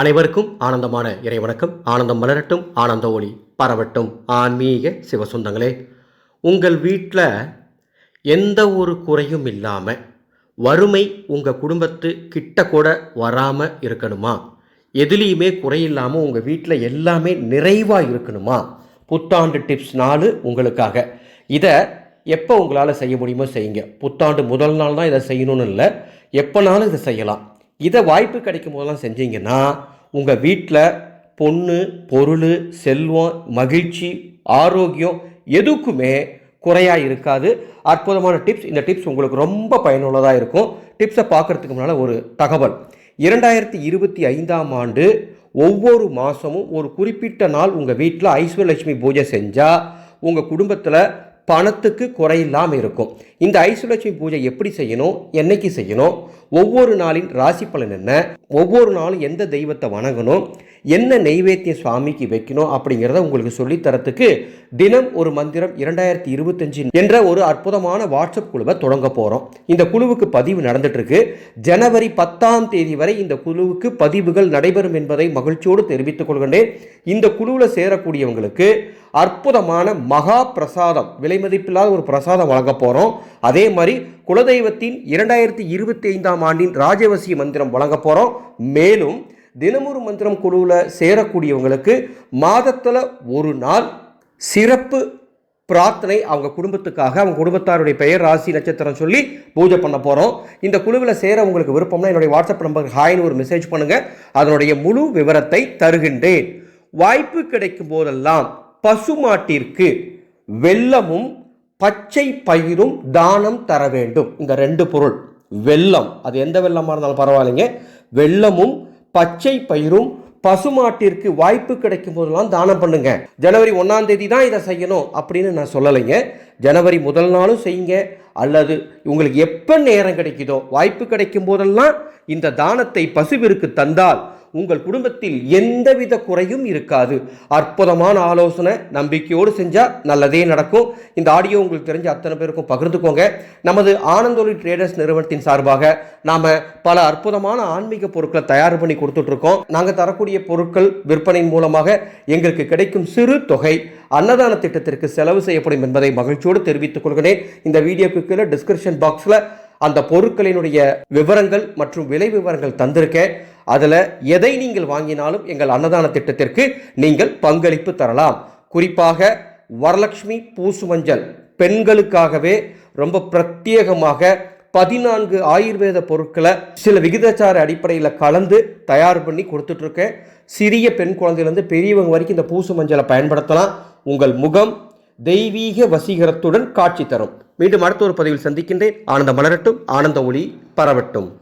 அனைவருக்கும் ஆனந்தமான இறைவணக்கம். ஆனந்தம் மலரட்டும் ஆனந்த ஒளி பரவட்டும். ஆன்மீக சிவசொந்தங்களே உங்கள் வீட்டில் எந்த ஒரு குறையும் இல்லாமல் வறுமை உங்கள் குடும்பத்து கிட்ட கூட வராமல் இருக்கணுமா? எதுலேயுமே குறையில்லாமல் உங்கள் வீட்டில் எல்லாமே நிறைவாக இருக்கணுமா? புத்தாண்டு டிப்ஸ் நாலு உங்களுக்காக. இதை எப்போ உங்களால் செய்ய முடியுமோ செய்யுங்க. புத்தாண்டு முதல் நாள் தான் இதை செய்யணும்னு இல்லை எப்போனாலும் இதை செய்யலாம். இதை வாய்ப்பு கிடைக்கும் போதெல்லாம் செஞ்சீங்கன்னா உங்கள் வீட்டில் பொண்ணு பொருள் செல்வம் மகிழ்ச்சி ஆரோக்கியம் எதுக்குமே குறையாக இருக்காது. அற்புதமான டிப்ஸ். இந்த டிப்ஸ் உங்களுக்கு ரொம்ப பயனுள்ளதாக இருக்கும். டிப்ஸை பார்க்குறதுக்கு முன்னால் ஒரு தகவல். இரண்டாயிரத்தி இருபத்தி ஐந்தாம் ஆண்டு ஒவ்வொரு மாதமும் ஒரு குறிப்பிட்ட நாள் உங்கள் வீட்டில் ஐஸ்வரலட்சுமி பூஜை செஞ்சால் உங்கள் குடும்பத்தில் பணத்துக்கு குறையில்லாமல் இருக்கும். இந்த ஐசுலட்சுமி பூஜை எப்படி செய்யணும்? என்னைக்கு செய்யணும்? ஒவ்வொரு நாளின் ராசி பலன் என்ன? ஒவ்வொரு நாளும் எந்த தெய்வத்தை வணங்கணும்? என்ன நெய்வேத்தியம் சுவாமிக்கு வைக்கணும்? அப்படிங்கிறத உங்களுக்கு சொல்லித்தரத்துக்கு தினம் ஒரு மந்திரம் இரண்டாயிரத்தி இருபத்தஞ்சு என்ற ஒரு அற்புதமான வாட்ஸ்அப் குழுவை தொடங்க போகிறோம் இந்த குழுவுக்கு பதிவு நடந்துட்டுருக்கு. ஜனவரி பத்தாம் தேதி வரை இந்த குழுவுக்கு பதிவுகள் நடைபெறும் என்பதை மகிழ்ச்சியோடு தெரிவித்துக் கொள்கின்றேன். இந்த குழுவில் சேரக்கூடியவங்களுக்கு அற்புதமான மகா பிரசாதம் விலை மதிப்பில்லாத ஒரு பிரசாதம் வழங்க போகிறோம் அதே மாதிரி குலதெய்வத்தின் இரண்டாயிரத்தி இருபத்தி ஐந்தாம் ஆண்டின் ராஜவசிய மந்திரம் வழங்க போகிறோம் மேலும் தினமொரு மந்திரம் குழுவில் சேரக்கூடியவங்களுக்கு மாதத்தில் ஒரு நாள் சிறப்பு பிரார்த்தனை அவங்க குடும்பத்துக்காக அவங்க குடும்பத்தாருடைய பெயர் ராசி நட்சத்திரம் சொல்லி பூஜை பண்ண போகிறோம் இந்த குழுவில் சேர உங்களுக்கு விருப்பம்னா என்னுடைய வாட்ஸ்அப் நம்பர் ஹாய்னு ஒரு மெசேஜ் பண்ணுங்கள் அதனுடைய முழு விவரத்தை தருகின்றேன். வாய்ப்பு கிடைக்கும் போதெல்லாம் பசுமாட்டிற்கு வெல்லமும் பச்சை பயிரும் தானம் தர வேண்டும். இந்த ரெண்டு பொருள் வெள்ளம் அது எந்த வெல்லமாக இருந்தாலும் பரவாயில்லைங்க. வெள்ளமும் பச்சை பயிரும் பசுமாட்டிற்கு வாய்ப்பு கிடைக்கும் போதெல்லாம் தானம் பண்ணுங்க. ஜனவரி ஒன்றாம் தேதி தான் இதை செய்யணும் அப்படின்னு நான் சொல்லலைங்க. ஜனவரி முதல் நாளும் செய்யுங்க. அல்லது உங்களுக்கு எப்போ நேரம் கிடைக்குதோ வாய்ப்பு கிடைக்கும் போதெல்லாம் இந்த தானத்தை பசுவிற்கு தந்தால் உங்கள் குடும்பத்தில் எந்தவித குறையும் இருக்காது. அற்புதமான ஆலோசனை நம்பிக்கையோடு செஞ்சால் நல்லதே நடக்கும். இந்த ஆடியோ உங்களுக்கு தெரிஞ்ச அத்தனை பேருக்கும் பகிர்ந்துக்கோங்க. நமது ஆனந்தொலி ட்ரேடர்ஸ் நிறுவனத்தின் சார்பாக நாம் பல அற்புதமான ஆன்மீக பொருட்களை தயார் பண்ணி கொடுத்துட்ருக்கோம். நாங்கள் தரக்கூடிய பொருட்கள் விற்பனையின் மூலமாக எங்களுக்கு கிடைக்கும் சிறு தொகை அன்னதான திட்டத்திற்கு செலவு செய்யப்படும் என்பதை மகிழ்ச்சியோடு தெரிவித்துக் கொள்கிறேன். இந்த வீடியோக்கு கீழே டிஸ்கிரிப்ஷன் பாக்ஸில் அந்த பொருட்களினுடைய விவரங்கள் மற்றும் விலை விவரங்கள் தந்திருக்கேன் அதில் எதை நீங்கள் வாங்கினாலும் எங்கள் அன்னதான திட்டத்திற்கு நீங்கள் பங்களிப்பு தரலாம். குறிப்பாக வரலட்சுமி பூசு மஞ்சள் பெண்களுக்காகவே ரொம்ப பிரத்யேகமாக பதினான்கு ஆயுர்வேத பொருட்களை சில விகிதாச்சார அடிப்படையில் கலந்து தயார் பண்ணி கொடுத்துட்ருக்கேன். சிறிய பெண் குழந்தையிலேருந்து பெரியவங்க வரைக்கும் இந்த பூசு மஞ்சளை பயன்படுத்தலாம். உங்கள் முகம் தெய்வீக வசீகரத்துடன் காட்சி தரும். மீண்டும் அடுத்த ஒரு பதிவில் சந்திக்கின்றேன். ஆனந்த மலரட்டும். ஆனந்த ஒளி பரவட்டும்.